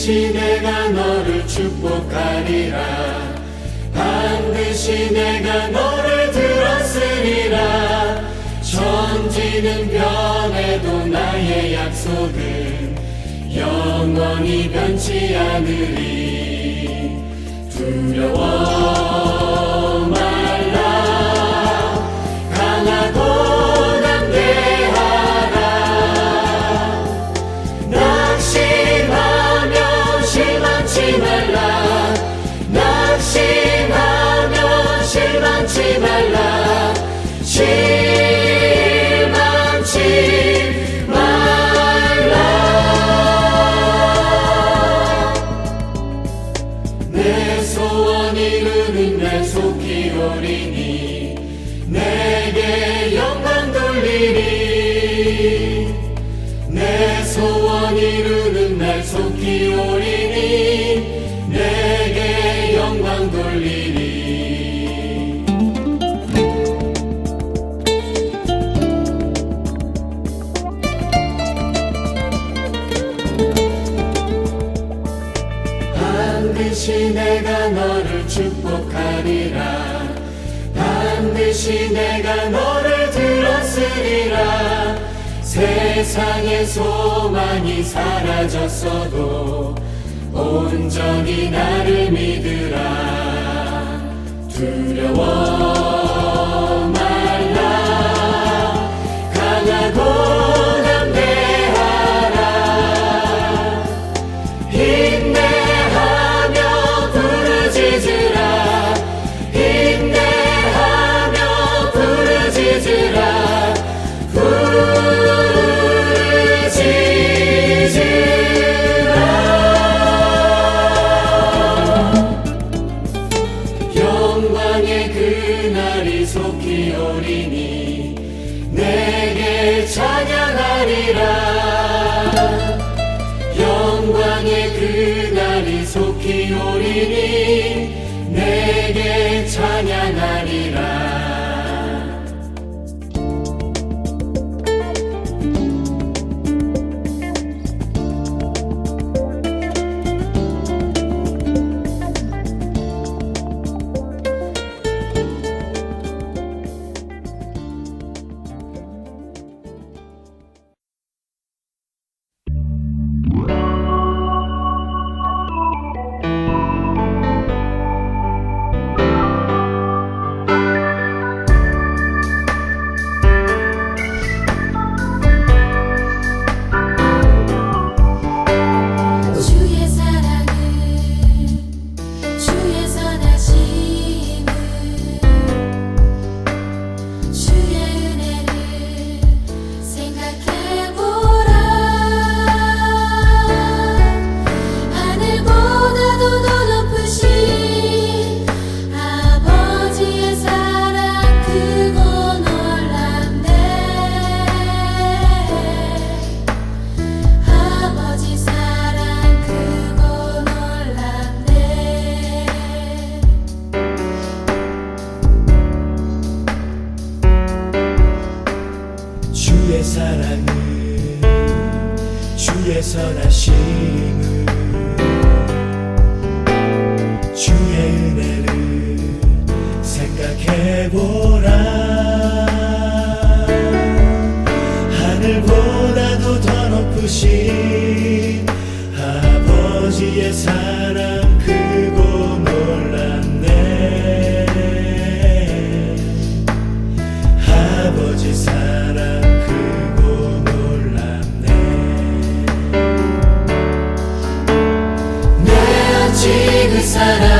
반드시 내가 너를 축복하리라. 반드시 내가 너를 들었으리라. 천지는 변해도 나의 약속은 영원히 변치 않으리. 이루는 날 속히 오리니 내게 영광 돌리리 내 소원 이루는 날 속히 오리니 내게 영광 돌리리 반드시 내가 너를 축복하리라. 반드시 내가 너를 들었으리라. 세상의 소망이 사라졌어도 온전히 나를 믿으라. 두려워 영광의 그날이 속히 오리니 내게 찬양하리라. 영광의 그날이 속히 오리니 내게 찬양하리라 사랑을 주의 선하심을 주의 은혜를 생각해보 어